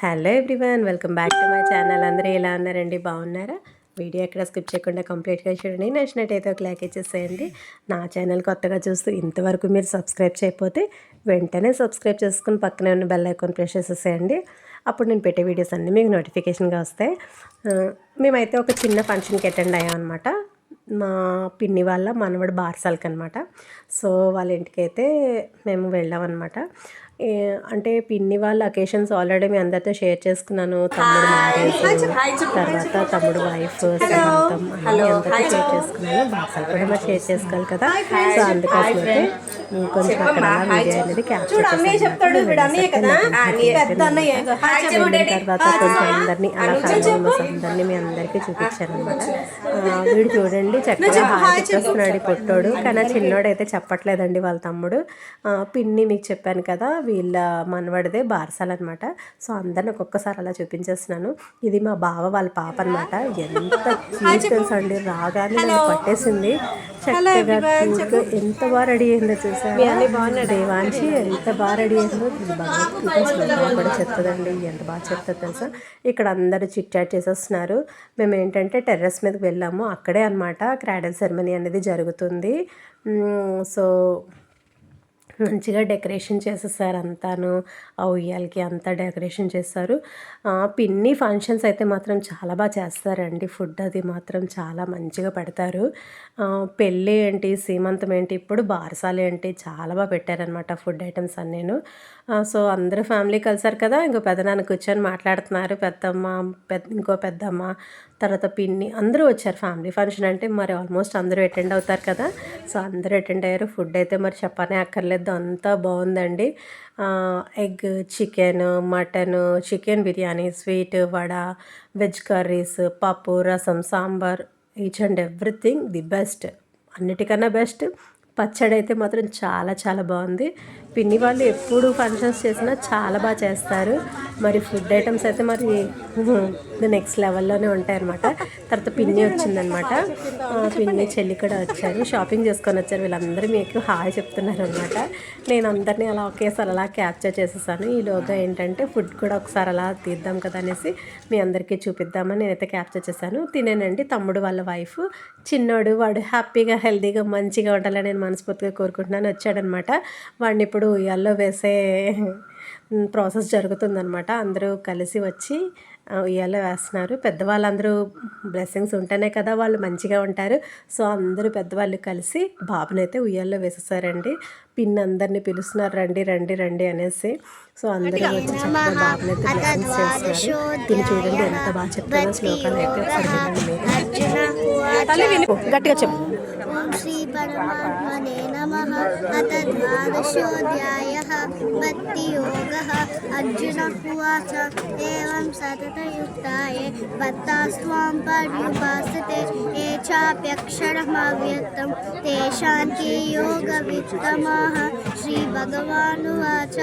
Hello everyone welcome back to my channel. అందరూ ఎలా ఉన్నారండి? బాగున్నారా? వీడియో ఎక్కడ స్కిప్ చేయకుండా కంప్లీట్గా చూడండి. నచ్చినట్టయితే ఒక లైక్ ఇచ్చేసేయండి. నా ఛానల్ కొత్తగా చూస్తూ ఇంతవరకు మీరు సబ్స్క్రైబ్ చేయకపోతే వెంటనే సబ్స్క్రైబ్ చేసుకుని పక్కనే ఉన్న బెల్ ఐకాన్ ప్రెస్ చేసేసేయండి. అప్పుడు నేను పెట్టే వీడియోస్ అన్నీ మీకు నోటిఫికేషన్గా వస్తాయి. మేమైతే ఒక చిన్న ఫంక్షన్కి అటెండ్ అయ్యామన్నమాట అనమాట మా పిన్ని వాళ్ళ మనవడు బార్సాలకి అనమాట సో వాళ్ళ ఇంటికి అయితే మేము వెళ్ళాం అనమాట అంటే పిన్ని వాళ్ళ అకేషన్స్ ఆల్రెడీ మీ అందరితో షేర్ చేసుకున్నాను. తమ్ముడు మ్యారేజ్ తర్వాత తమ్ముడు వైఫ్ సమంతం అన్నీ అందరితో షేర్ చేసుకున్నాను. బార్సాలు కూడా షేర్ చేసుకోవాలి కదా. సో అందుకోసం అయితే కొంచెం అక్కడ వీడియో అనేది క్యాప్చర్ తర్వాత కొంచెం అందరినీ అలా మెంబర్స్ అందరినీ మీ అందరికీ చూపించాను అనమాట. వీడు చూడండి చక్కగా హాయ్ చెప్పేస్తున్నాడు పొట్టోడు. కానీ ఆ చిన్నోడు అయితే చెప్పట్లేదండి వాళ్ళ తమ్ముడు. పిన్ని మీకు చెప్పాను కదా వీళ్ళ మనవడిదే బార్సాల్ అనమాట సో అందరిని ఒక్కొక్కసారి అలా చూపించేస్తున్నాను. ఇది మా బావ వాళ్ళ పాప అనమాట ఎంత క్యూట్ తెలుసా అండి రాగానే నన్ను పట్టేసింది. చక్కగా ఎంత బాగా రెడీ అయిందో చూసాను దేవాంశి ఎంత బాగా రెడీ అయిందో భగవద్గీత కూడా చెప్తుందండి. ఎంత బాగా చెప్తుంది తెలుసా? ఇక్కడ అందరూ చిట్ చాట్ చేసేస్తున్నారు. మేము ఏంటంటే టెర్రస్ మీదకి వెళ్ళాము. అక్కడే అనమాట క్రాడల్ సెరమనీ అనేది జరుగుతుంది. సో మంచిగా డెకరేషన్ చేసేసారు అంతాను. ఆ ఉయ్యాలకి అంతా డెకరేషన్ చేస్తారు. పిన్ని ఫంక్షన్స్ అయితే మాత్రం చాలా బాగా చేస్తారండి. ఫుడ్ అది మాత్రం చాలా మంచిగా పెడతారు. పెళ్ళి ఏంటి సీమంతం ఏంటి ఇప్పుడు బారసాలు ఏంటి చాలా బాగా పెట్టారనమాట ఫుడ్ ఐటమ్స్ అన్నీను. నేను సో అందరూ ఫ్యామిలీ కలిసారు కదా ఇంకో పెద్దనాన్న కూర్చొని మాట్లాడుతున్నారు. పెద్దమ్మ పెద్ద ఇంకో పెద్దమ్మ తర్వాత పిన్ని అందరూ వచ్చారు ఫ్యామిలీ ఫంక్షన్ అంటే మరి ఆల్మోస్ట్ అందరూ అటెండ్ అవుతారు కదా. సో అందరూ అటెండ్ అయ్యారు. ఫుడ్ అయితే మరి చెప్పనే అక్కర్లేదు అంతా బాగుందండి. Egg chicken mutton chicken biryani sweet vada veg curries పప్పు rasam sambar each and everything the best. అన్నిటికన్నా బెస్ట్. పచ్చడి అయితే మాత్రం చాలా చాలా బాగుంది. పిన్ని వాళ్ళు ఎప్పుడు ఫంక్షన్స్ చేసినా చాలా బాగా చేస్తారు. మరి ఫుడ్ ఐటమ్స్ అయితే మరి నెక్స్ట్ లెవెల్లోనే ఉంటాయన్నమాట. తర్వాత పిన్ని వచ్చిందనమాట పిన్ని చెల్లి కూడా వచ్చారు. షాపింగ్ చేసుకొని వచ్చారు. వీళ్ళందరూ మీకు హాయ్ చెప్తున్నారు అనమాట నేను అందరినీ అలా ఒకేసారి అలా క్యాప్చర్ చేసేసాను. ఈలోగా ఏంటంటే ఫుడ్ కూడా ఒకసారి అలా తీద్దాం కదా అనేసి మీ అందరికీ చూపిద్దామని నేనైతే క్యాప్చర్ చేశాను. తినేనండి తమ్ముడు వాళ్ళ వైఫ్ చిన్నోడు వాడు హ్యాపీగా హెల్తీగా మంచిగా ఉండాలని నేను మనస్ఫూర్తిగా కోరుకుంటున్నాను. వచ్చాడనమాట వాడిని ఇప్పుడు ఉయ్యాల్లో వేసే ప్రాసెస్ జరుగుతుందనమాట అందరూ కలిసి వచ్చి ఆ, ఉయ్యాల్లో వేస్తున్నారు. పెద్దవాళ్ళందరూ బ్లెస్సింగ్స్ ఉంటేనే కదా వాళ్ళు మంచిగా ఉంటారు. సో అందరూ పెద్దవాళ్ళు కలిసి బాబునైతే ఉయ్యాల్లో వేసేసారండి. పిన్ అందరినీ పిలుస్తున్నారు రండి రండి రండి అనేసి. సో అందరూ వచ్చి చక్కగా బాబునైతే బ్లెస్సింగ్స్ చేస్తున్నారు. తిని చూడండి ఎంత బాగా చెప్తారో శ్లోకాలు అయితే గట్టిగా చెప్పు. ॐ श्रीपरमात्मने नमः। अथ द्वादशोऽध्यायः, भक्तियोगः। अर्जुन उवाच, एवं सततयुक्ताये, भक्तास्त्वां पर्युपासते, ये चाप्यक्षरमव्यक्तं, तेषां శ్రీ భగవాను వాచ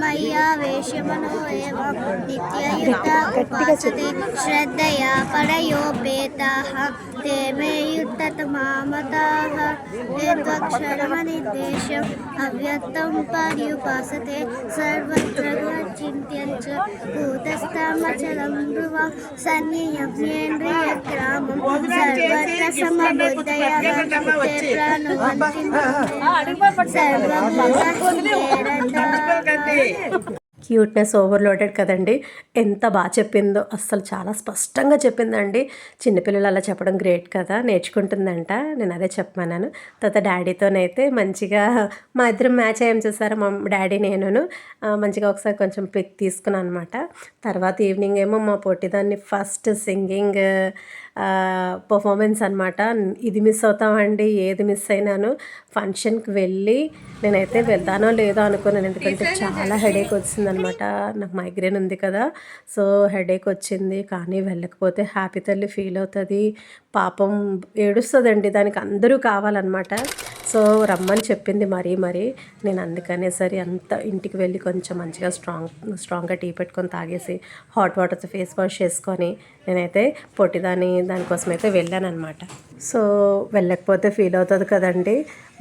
మయ్యా వేషమనో ఏవ నిత్యయుత ఉపాసతి. శ్రద్ధయా పడయోపేతాః తే మే యుత్తమామతాః నిర్వక్షరమనిర్దేశం అవ్యక్తం పర్యుపాసతే. సర్వత్ర చింత్యంచ కూతస్థమచలం ధ్రువం సన్నియవ్యేంద్రియ గ్రామం సర్వత్ర సమబుద్ధయ ప్రాణవంతి సర్వభూత క్యూట్నెస్ ఓవర్లోడెడ్ కదండి. ఎంత బాగా చెప్పిందో అస్సలు చాలా స్పష్టంగా చెప్పిందండి. చిన్నపిల్లలు అలా చెప్పడం గ్రేట్ కదా నేర్చుకుంటుందంట. నేను అదే చెప్పమన్నాను. తర్వాత డాడీతోనైతే మంచిగా మా ఇద్దరం మ్యాచ్ అయ్యాం చూసారా మా డాడీ నేనును. మంచిగా ఒకసారి కొంచెం పిక్ తీసుకున్నాను అనమాట తర్వాత ఈవినింగ్ ఏమో మా పొట్టిదాన్ని ఫస్ట్ సింగింగ్ పర్ఫార్మెన్స్ అనమాట ఇది మిస్ అవుతామండి ఏది మిస్ అయినాను. ఫంక్షన్కి వెళ్ళి నేనైతే వెళ్తానో లేదో అనుకున్నాను. ఎందుకంటే చాలా హెడేక్ వచ్చిందనమాట నాకు మైగ్రేన్ ఉంది కదా. సో హెడేక్ వచ్చింది. కానీ వెళ్ళకపోతే హ్యాపీ తల్లి ఫీల్ అవుతుంది. పాపం ఏడుస్తుందండి. దానికి అందరూ కావాలన్నమాట. సో రమ్మని చెప్పింది మరీ మరీ. నేను అందుకనే సరే అంత ఇంటికి వెళ్ళి కొంచెం మంచిగా స్ట్రాంగ్ స్ట్రాంగ్గా టీ పెట్టుకొని తాగేసి హాట్ వాటర్తో ఫేస్ వాష్ చేసుకొని నేనైతే పొట్టిదాని దానికోసం అయితే వెళ్ళాను అనమాట సో వెళ్ళకపోతే ఫీల్ అవుతుంది కదండి.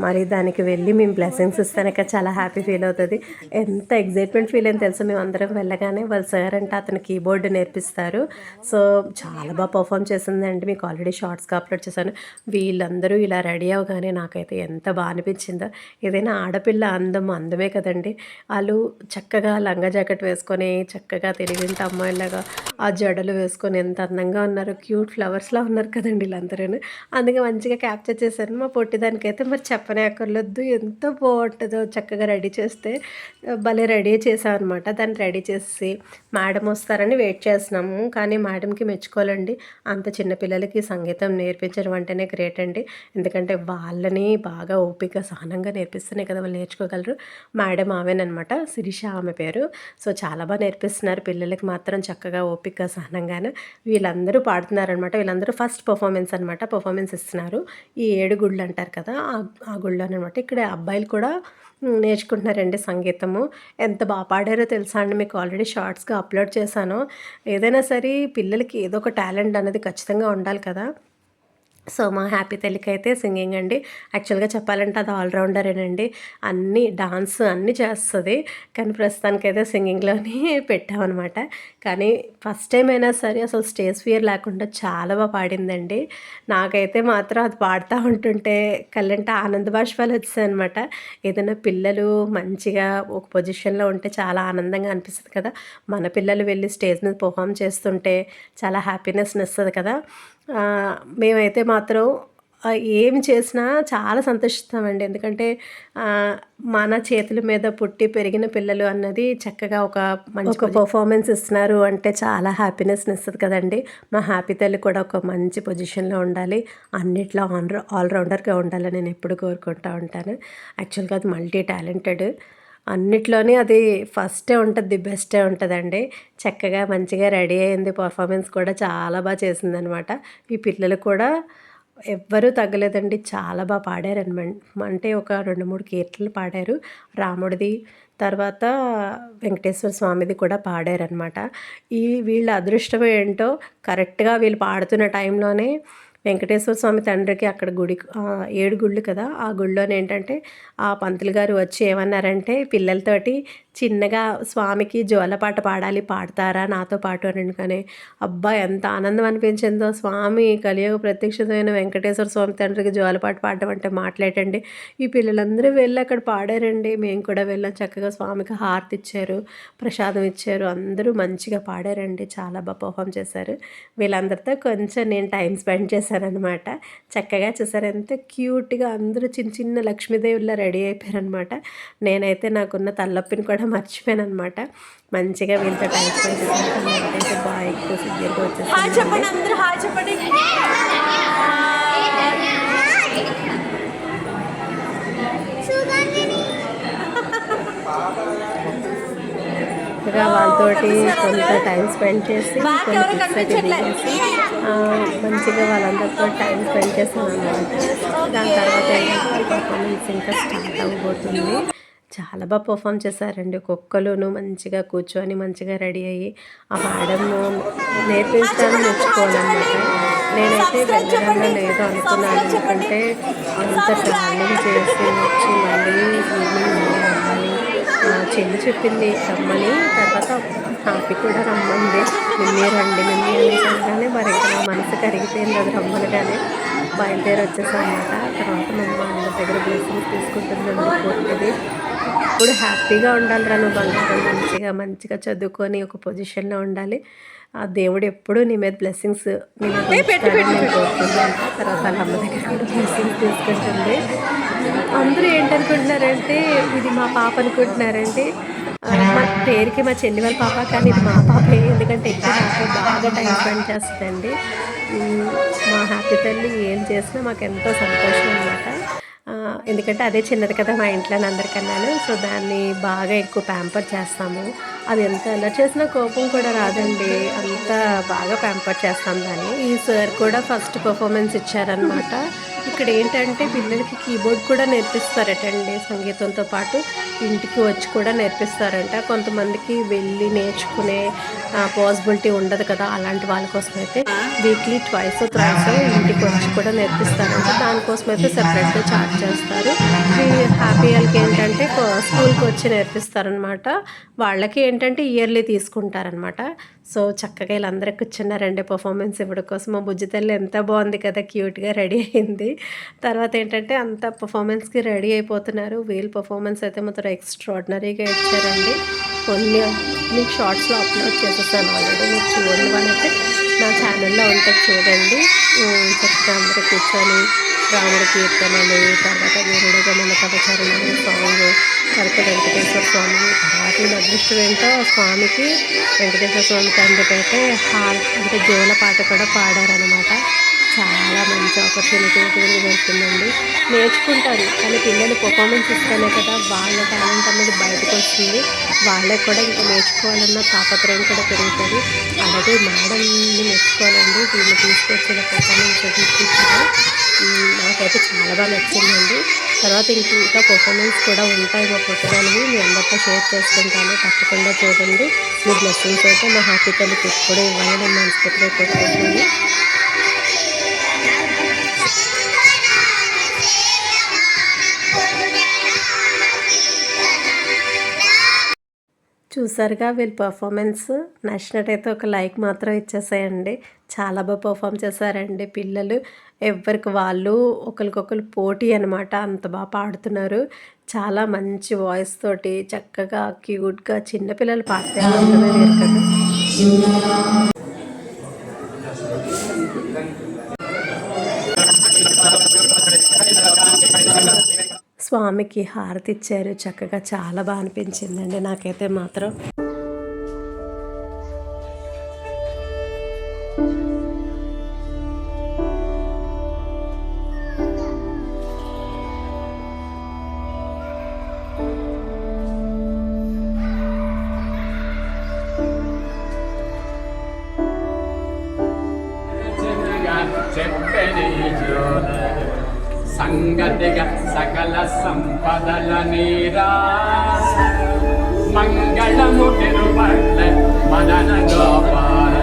మరి దానికి వెళ్ళి మేము బ్లెస్సింగ్స్ ఇస్తానక చాలా హ్యాపీ ఫీల్ అవుతుంది. ఎంత ఎగ్జైట్మెంట్ ఫీల్ అని తెలుసు? మేము అందరం వెళ్ళగానే వాళ్ళ సార్ అంటే అతను కీబోర్డ్ నేర్పిస్తారు. సో చాలా బాగా పర్ఫామ్ చేసిందండి. మీకు ఆల్రెడీ షార్ట్స్గా అప్లోడ్ చేశాను. వీళ్ళందరూ ఇలా రెడీ అవగానే నాకైతే ఎంత బాగా అనిపించిందో. ఏదైనా ఆడపిల్ల అందం అందమే కదండి. వాళ్ళు చక్కగా లంగా జాకెట్ వేసుకొని చక్కగా తెలివింటి అమ్మాయిలాగా ఆ జడలు వేసుకొని ఎంత అందంగా ఉన్నారు. క్యూట్ ఫ్లవర్స్లా ఉన్నారు కదండి వీళ్ళందరూ అందుకే మంచిగా క్యాప్చర్ చేశాను మా పొట్టిదానికైతే మరి చెప్పనే అక్కర్లేదు. ఎంత బాగుంటుందో చక్కగా రెడీ చేస్తే భలే రెడీ చేసాం అనమాట దాన్ని రెడీ చేసి మేడం వస్తారని వెయిట్ చేస్తున్నాము. కానీ మేడంకి మెచ్చుకోవాలండి. అంత చిన్న పిల్లలకి సంగీతం నేర్పించడం అంటేనే గ్రేట్ అండి. ఎందుకంటే వాళ్ళని బాగా ఓపిక సహనంగా నేర్పిస్తేనే కదా వాళ్ళు నేర్చుకోగలరు. మేడం ఆమెనమాట శిరీష ఆమె పేరు. సో చాలా బాగా నేర్పిస్తున్నారు. పిల్లలకి మాత్రం చక్కగా ఓపిక సహనంగాను. వీళ్ళందరూ పాడుతున్నారనమాట వీళ్ళందరూ ఫస్ట్ పర్ఫార్మెన్స్ అనమాట పర్ఫార్మెన్స్ ఇస్తున్నారు. ఈ ఏడు గుళ్ళు అంటారు కదా ఆ- ఆ గుళ్ళు అనమాట ఇక్కడ అబ్బాయిలు కూడా నేర్చుకుంటున్నారండి సంగీతము. ఎంత బాగా పాడారో తెలుసా అండి మీకు ఆల్రెడీ షార్ట్స్గా అప్లోడ్ చేశాను. ఏదైనా సరే పిల్లలకి ఏదో ఒక టాలెంట్ అనేది ఖచ్చితంగా ఉండాలి కదా. సో మా హ్యాపీ తల్లికి అయితే సింగింగ్ అండి. యాక్చువల్గా చెప్పాలంటే అది ఆల్రౌండరేనండి. అన్నీ డాన్స్ అన్నీ చేస్తుంది. కానీ ప్రస్తుతానికైతే సింగింగ్లోనే పెట్టామన్నమాట కానీ ఫస్ట్ టైం అయినా సరే అసలు స్టేజ్ ఫియర్ లేకుండా చాలా బాగా పాడిందండి. నాకైతే మాత్రం అది పాడుతూ ఉంటుంటే కళ్ళంటే ఆనంద బాష్పాలు వచ్చాయన్నమాట ఏదైనా పిల్లలు మంచిగా ఒక పొజిషన్లో ఉంటే చాలా ఆనందంగా అనిపిస్తుంది కదా. మన పిల్లలు వెళ్ళి స్టేజ్ మీద పర్ఫామ్ చేస్తుంటే చాలా హ్యాపీనెస్ వస్తుంది కదా. మేమైతే మాత్రం ఆ, ఏం చేసినా చాలా సంతోషిస్తామండి. ఎందుకంటే మన చేతుల మీద పుట్టి పెరిగిన పిల్లలు అన్నది చక్కగా ఒక మంచి ఒక పర్ఫార్మెన్స్ ఇస్తున్నారు అంటే చాలా హ్యాపీనెస్ ఇస్తుంది కదండి. మా హ్యాపీ తల్లి కూడా ఒక మంచి పొజిషన్లో ఉండాలి. అన్నిట్లో ఆల్ ఆల్రౌండర్గా ఉండాలని నేను ఎప్పుడు కోరుకుంటూ ఉంటాను. యాక్చువల్గా అది మల్టీ టాలెంటెడ్ అన్నిట్లోనే అది ఫస్టే ఉంటుంది బెస్టే ఉంటుందండి. చక్కగా మంచిగా రెడీ అయింది. పర్ఫార్మెన్స్ కూడా చాలా బాగా చేసిందనమాట. ఈ పిల్లలు కూడా ఎవ్వరూ తగ్గలేదండి. చాలా బాగా పాడారు అనమా అంటే ఒక రెండు మూడు కీర్తనలు పాడారు. రాముడిది తర్వాత వెంకటేశ్వర స్వామిది కూడా పాడారనమాట. ఈ వీళ్ళ అదృష్టం ఏంటో కరెక్ట్గా వీళ్ళు పాడుతున్న టైంలోనే వెంకటేశ్వర స్వామి తండ్రికి అక్కడ గుడి ఏడు గుళ్ళు కదా. ఆ గుళ్ళోనేంటంటే ఆ పంతులు గారు వచ్చి ఏమన్నారంటే పిల్లలతోటి చిన్నగా స్వామికి జోలపాట పాడాలి పాడతారా నాతో పాటు అని అనుకనే అబ్బా ఎంత ఆనందం అనిపించిందో. స్వామి కలియుగ ప్రత్యక్షమైన వెంకటేశ్వర స్వామి తండ్రికి జోలపాట పాడడం అంటే మాట్లాడండి ఈ పిల్లలందరూ వెళ్ళి అక్కడ పాడారండి. మేము కూడా వెళ్ళాం. చక్కగా స్వామికి హారతి ఇచ్చారు ప్రసాదం ఇచ్చారు. అందరూ మంచిగా పాడారండి. చాలా బాగా పర్ఫామ్ చేశారు. వీళ్ళందరితో కొంచెం నేను టైం స్పెండ్ చేశానన్నమాట. చక్కగా చూసారు ఎంత క్యూట్గా అందరూ చిన్న చిన్న లక్ష్మీదేవిలా రెడీ అయిపోయారనమాట నేనైతే నాకున్న తలనొప్పిని కూడా మర్చిపోయాను అనమాట మంచిగా వీళ్ళతో టైం స్పెండ్ చేశాను నాకైతే బాగా ఎక్కువ సిగ్గుగా వచ్చేసి చెప్పండి అందరూ హాయ్ చెప్పండి. చక్కగా వాళ్ళతోటి కొంత టైం స్పెండ్ చేసి మంచిగా వాళ్ళందరితో టైం స్పెండ్ చేసాను అనమాట దాని తర్వాత ఏంటంటే పర్ఫార్మెన్స్ ఇంకా స్టార్ట్ అవ్వబోతుంది. చాలా బాగా పర్ఫామ్ చేశారండి. ఒక్కొక్కరును మంచిగా కూర్చొని మంచిగా రెడీ అయ్యి ఆ మేడం నేర్పించడానికి నేర్చుకోవాలన్నమాట. నేనైతే వెళ్ళడంలో లేదు అనుకున్నాను. ఎందుకంటే అంత ట్రావెలింగ్ చేసి వచ్చి మళ్ళీ ఈవినింగ్ మళ్ళీ చెల్లి చెప్పింది రమ్మని. తర్వాత హ్యాపీ కూడా రమ్మంది. మిమ్మీ రండి మిమ్మీ అనేసంగానే మరి ఇంకా నా మనసు కరిగిపోయింది అది రమ్మనగానే బయలుదేరి వచ్చేసాం అన్నమాట తర్వాత మా అందరి అన్న దగ్గర బ్లెస్సింగ్స్ తీసుకుంటుందండి కోరుతుంది ఇప్పుడు హ్యాపీగా ఉండాలి రా నువ్వు బంగారం మంచిగా మంచిగా చదువుకొని ఒక పొజిషన్లో ఉండాలి. ఆ దేవుడు ఎప్పుడూ నీ మీద బ్లెస్సింగ్స్ నీ మీద తర్వాత వాళ్ళ అమ్మ దగ్గర బ్లెస్సింగ్స్ తీసుకుంటుంది. అందరూ ఏంటనుకుంటున్నారంటే ఇది మా పాప అనుకుంటున్నారండి. ఆ, మా పేరుకి మా చెల్లి వాళ్ళ పాప కానీ ఇది మా పాపే. ఎందుకంటే ఎక్కువ నాతో బాగా టైం స్పెండ్ చేస్తుందండి. మా హ్యాపీ తల్లి ఏం చేసినా మాకు ఎంతో సంతోషం అనమాట ఎందుకంటే అదే చిన్నది కదా మా ఇంట్లో అందరికన్నాను సో దాన్ని బాగా ఎక్కువ ప్యాంపర్ చేస్తాము. అది ఎంత ఎలా చేసినా కోపం కూడా రాదండి. అంత బాగా ప్యాంపర్ చేస్తాం దాన్ని. ఈ సార్ కూడా ఫస్ట్ పర్ఫార్మెన్స్ ఇచ్చారనమాట ఇక్కడ ఏంటంటే పిల్లలకి కీబోర్డ్ కూడా నేర్పిస్తారటండి సంగీతంతో పాటు. ఇంటికి వచ్చి కూడా నేర్పిస్తారంట. కొంతమందికి వెళ్ళి నేర్చుకునే పాసిబిలిటీ ఉండదు కదా అలాంటి వాళ్ళ కోసం అయితే వీక్లీ ట్వైస్ త్రైస్ ఇంటికి వచ్చి కూడా నేర్పిస్తారంట. దానికోసం అయితే సెపరేట్గా చార్జ్ చేస్తారు. ఈ హ్యాపీ వాళ్ళకి ఏంటంటే స్కూల్కి వచ్చి నేర్పిస్తారనమాట వాళ్ళకి ఏంటంటే ఇయర్లీ తీసుకుంటారనమాట సో చక్కగా వీళ్ళందరూ కూర్చున్నారండి పర్ఫార్మెన్స్ ఇవ్వడం కోసం మా బుజ్జి తల్లి ఎంత బాగుంది కదా క్యూట్గా రెడీ అయింది. తర్వాత ఏంటంటే అంత పర్ఫార్మెన్స్కి రెడీ అయిపోతున్నారు. వీళ్ళ పర్ఫార్మెన్స్ అయితే మాత్రం ఎక్స్ట్రాడినరీగా ఇచ్చారండి. కొన్ని మీకు షార్ట్స్లో అప్లోడ్ చేసేసాను ఆల్రెడీ మీకు చూడండి వాళ్ళైతే నా ఛానల్లో ఉంటుంది చూడండి. చక్కగా అందరూ కూర్చొని రాముడి కీర్తనలు తర్వాత వీరుడు గమన పదచరణలు సాంగ్ తర్వాత వెంకటేశ్వర స్వామి తర్వాత అదృష్టం ఏంటో స్వామికి వెంకటేశ్వర స్వామి తండ్రికి అయితే అంటే జోల పాట కూడా పాడారనమాట చాలా మంచి ఆపర్చునిటీ దొరుకుతుందండి. నేర్చుకుంటారు కానీ పిల్లలు పర్ఫార్మెన్స్ ఇస్తేనే కదా వాళ్ళ టాలెంట్ అనేది బయటకు వస్తుంది. వాళ్ళకి కూడా ఇంకా నేర్చుకోవాలన్న తాపత్రయం కూడా పెరుగుతుంది. అలాగే మేడంని మెచ్చుకోవాలండి. వీళ్ళు తీసుకొచ్చిన పర్ఫార్మెన్స్ చూపించారు నాకైతే చాలా బాగా నచ్చిందండి. తర్వాత ఇంక ఇంకా పర్ఫార్మెన్స్ కూడా ఉంటాయి మా పుస్తకాలు మీ అందరితో షేర్ చేసుకుంటాను. తప్పకుండా చూడండి. మీ బ్లెస్సింగ్స్ అయితే మా హ్యాపీ తల్లికి ఎప్పుడూ ఇవ్వాలని నేను మనస్ఫూర్తిగా కోరుకుంటున్నాను. చూసారుగా వీళ్ళ పర్ఫార్మెన్స్ నచ్చినట్టయితే ఒక లైక్ మాత్రం ఇచ్చేసేయండి. చాలా బాగా పర్ఫామ్ చేశారండి పిల్లలు. ఎవరికి వాళ్ళు ఒకరికొకరు పోటీ అనమాట అంత బాగా పాడుతున్నారు. చాలా మంచి వాయిస్ తోటి చక్కగా క్యూట్గా చిన్నపిల్లలు పాడితే ఆనందమే కదా. స్వామికి హారతి ఇచ్చారు చక్కగా చాలా బాగా అనిపించిందండి నాకైతే మాత్రం సంగతిగా సకల సంపదల నీరా మంగళము తిరుపట్ల మదన గోపాల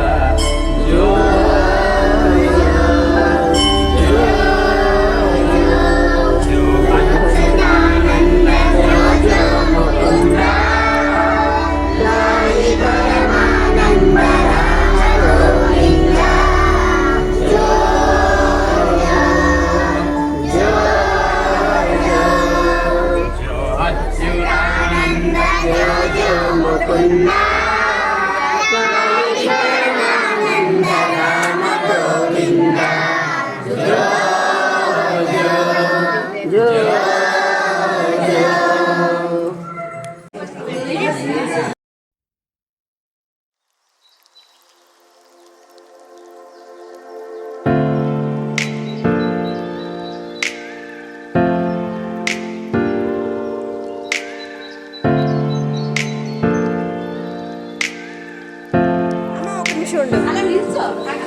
అమ్మ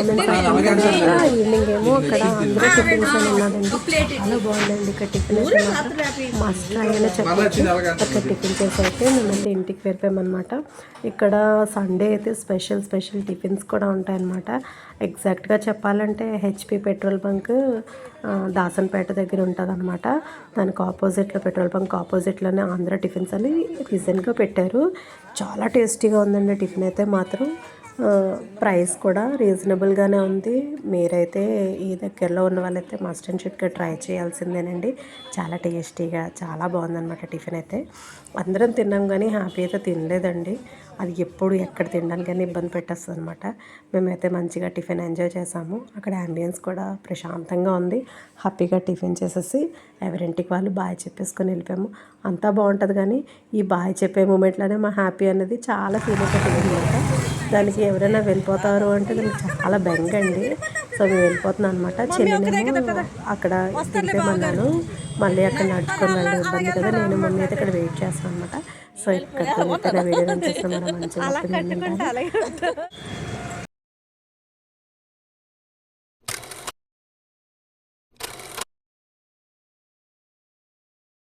ఈవినింగ్ ఏమో అక్కడ అందరూ టిఫిన్స్ అని ఉన్నదండి చాలా బాగుందండి ఇక్కడ టిఫిన్ అయితే మస్ట్ అని చెప్పచ్చు అక్కడ టిఫిన్ చేసి అయితే మేమైతే ఇంటికి వెళ్ళిపోయామన్నమాట. ఇక్కడ సండే అయితే స్పెషల్ స్పెషల్ టిఫిన్స్ కూడా ఉంటాయన్నమాట. ఎగ్జాక్ట్గా చెప్పాలంటే హెచ్పి పెట్రోల్ బంక్ దాసన్పేట దగ్గర ఉంటుంది అనమాట దానికి ఆపోజిట్లో పెట్రోల్ బంక్ ఆపోజిట్లోనే ఆంధ్ర టిఫిన్స్ అని రీసెంట్గా పెట్టారు. చాలా టేస్టీగా ఉందండి టిఫిన్ అయితే మాత్రం. ప్రైస్ కూడా రీజనబుల్గానే ఉంది. మీరైతే ఈ దగ్గరలో ఉన్న వాళ్ళైతే మస్ట్ అండ్ షుడ్గా ట్రై చేయాల్సిందేనండి. చాలా టేస్టీగా చాలా బాగుందన్నమాట టిఫిన్ అయితే. అందరం తిన్నాం కానీ హ్యాపీ అయితే తినలేదండి. అది ఎప్పుడు ఎక్కడ తినడానికైనా ఇబ్బంది పెట్టేస్తుంది అనమాట మేమైతే మంచిగా టిఫిన్ ఎంజాయ్ చేసాము. అక్కడ అంబియన్స్ కూడా ప్రశాంతంగా ఉంది. హ్యాపీగా టిఫిన్ చేసేసి ఎవరింటికి వాళ్ళు బాయ్ చెప్పేసుకొని వెళ్ళిపోయాము. అంతా బాగుంటుంది కానీ ఈ బాయ్ చెప్పే మూమెంట్లోనే మా హ్యాపీ అనేది చాలా ఫీల్ అయిపోతుంది దానికి ఎవరైనా వెళ్ళిపోతారు అంటే దానికి చాలా బెంగ అండి సో మేము వెళ్ళిపోతున్నాం అనమాట చెల్లినేమో అక్కడ దింపేమన్నాను మళ్ళీ అక్కడ నడుచుకొని వెళ్ళడం ఇబ్బంది కదా. నేను మమ్మీ అయితే ఇక్కడ వెయిట్ చేస్తాను అనమాట సో ఇక్కడ వీడియో నచ్చేస్తే మనం మంచిగా